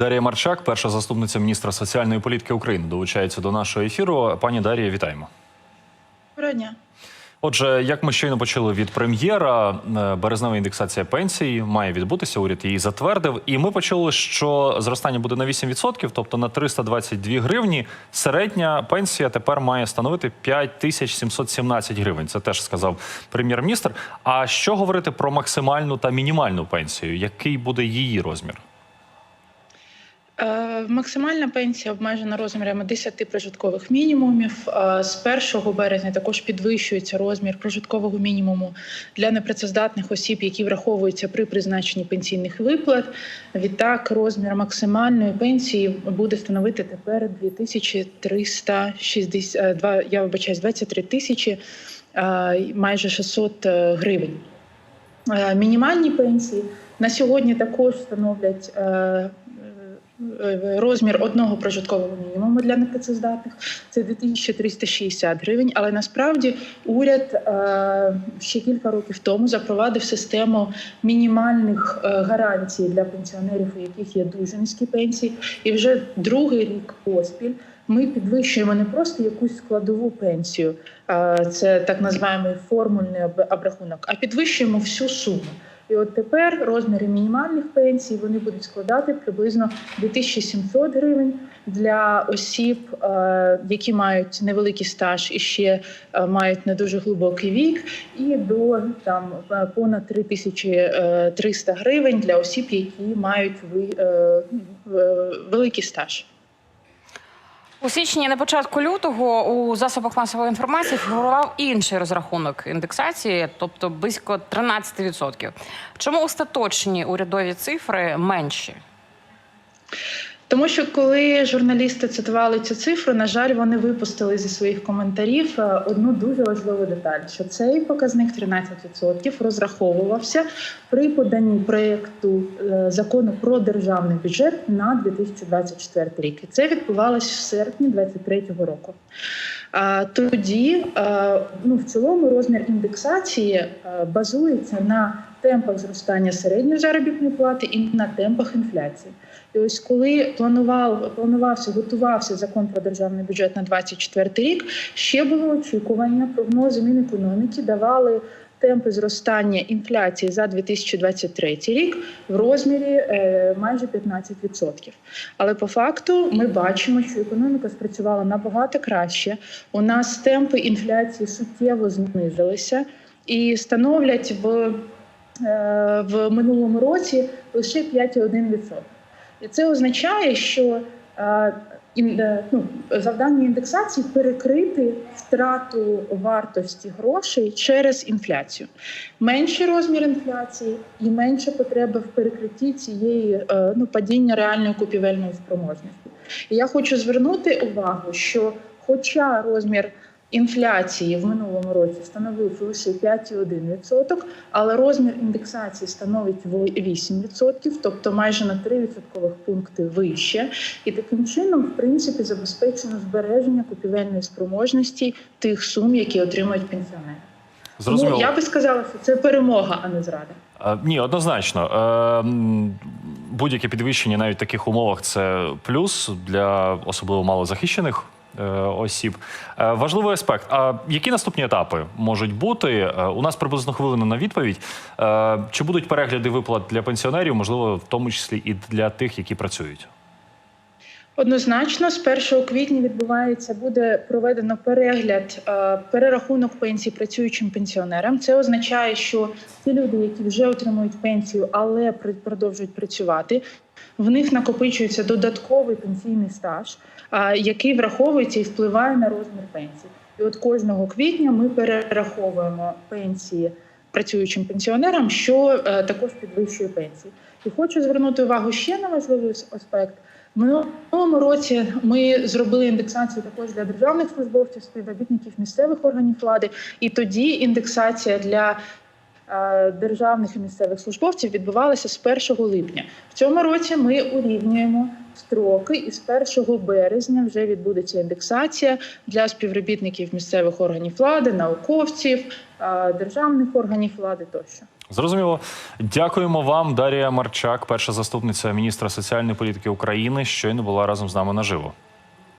Дар'я Марчак, перша заступниця міністра соціальної політики України, долучається до нашого ефіру. Пані Дар'я, вітаємо. Доброго дня. Отже, як ми щойно почули від прем'єра, е, березнева індексація пенсій має відбутися. Уряд її затвердив. І ми почули, що зростання буде на 8%, тобто на 322 гривні. Середня пенсія тепер має становити 5717 гривень. Це теж сказав прем'єр-міністр. А що говорити про максимальну та мінімальну пенсію? Який буде її розмір? Е, Максимальна пенсія обмежена розмірами 10 прожиткових мінімумів. Е, З 1 березня також підвищується розмір прожиткового мінімуму для непрацездатних осіб, які враховуються при призначенні пенсійних виплат. Відтак, розмір максимальної пенсії буде становити тепер 2362, я вибачаюсь, 23 тисячі е, майже 600 гривень. Е, Мінімальні пенсії на сьогодні також становлять е, е, розмір одного прожиткового мінімуму для непрацездатних. Це 2360 гривень. Але насправді уряд е, ще кілька років тому запровадив систему мінімальних е, гарантій для пенсіонерів, у яких є дуже низькі пенсії, і вже другий рік поспіль. Ми підвищуємо не просто якусь складову пенсію, е, це так називаємо формульний об- обрахунок, а підвищуємо всю суму. І от тепер розміри мінімальних пенсій вони будуть складати приблизно 2700 гривень для осіб, е, які мають невеликий стаж і ще е, мають не дуже глибокий вік, і до там е, понад 3300 гривень для осіб, які мають великий стаж. У січні на початку лютого у засобах масової інформації фігурував інший розрахунок індексації, тобто близько 13%. Чому остаточні урядові цифри менші? Тому що коли журналісти цитували цю цифру, на жаль, вони випустили зі своїх коментарів е, одну дуже важливу деталь: що цей показник 13% розраховувався при поданні проєкту е, закону про державний бюджет на 2024 рік. І це відбувалось в серпні 2023 року. Тоді, ну в цілому, розмір індексації е, базується на темпах зростання середньої заробітної плати і на темпах інфляції. І ось коли планував планувався, готувався закон про державний бюджет на 24 рік, ще було очікування, прогнози Мінекономіки давали темпи зростання інфляції за 2023 рік в розмірі е, майже 15%. Але по факту ми бачимо, що економіка спрацювала набагато краще. У нас темпи інфляції суттєво знизилися і становлять в, е, в минулому році лише 5,1%. І це означає, що ну, завдання індексації перекрити втрату вартості грошей через інфляцію. Менший розмір інфляції і менша потреба в перекритті цієї е, ну, падіння реальної купівельної спроможності. І я хочу звернути увагу, що, хоча розмір інфляції в минулому році становив лише 5,1%, але розмір індексації становить во- 8%, тобто майже на 3 відсоткових пункти вище. І таким чином, в принципі, забезпечено збереження купівельної спроможності тих сум, які отримують пенсіонери. Зрозуміло. Ну, я би сказала, що це перемога, а не зрада. Е, Ні, однозначно. Е, Будь-яке підвищення навіть в таких умовах це плюс для особливо малозахищених осіб. Е, Важливий аспект. А які наступні етапи можуть бути? Е, У нас приблизно хвилина на відповідь. Е, Чи будуть перегляди виплат для пенсіонерів, можливо, в тому числі і для тих, які працюють? Однозначно, з 1 квітня відбувається, буде проведено перегляд, е, перерахунок пенсій працюючим пенсіонерам. Це означає, що ті люди, які вже отримують пенсію, але продовжують працювати, в них накопичується додатковий пенсійний стаж, який враховується і впливає на розмір пенсії. І от кожного квітня ми перераховуємо пенсії працюючим пенсіонерам, що е, також підвищує пенсії. І хочу звернути увагу ще на важливий аспект. В минулому році ми зробили індексацію також для державних службовців, співробітників місцевих органів влади, і тоді індексація для е, державних і місцевих службовців відбувалася з 1 липня. В цьому році ми урівнюємо строки, і з 1 березня вже відбудеться індексація для співробітників місцевих органів влади, науковців, е, державних органів влади тощо. Зрозуміло. Дякуємо вам, Дарія Марчак, перша заступниця міністра соціальної політики України, щойно була разом з нами наживо.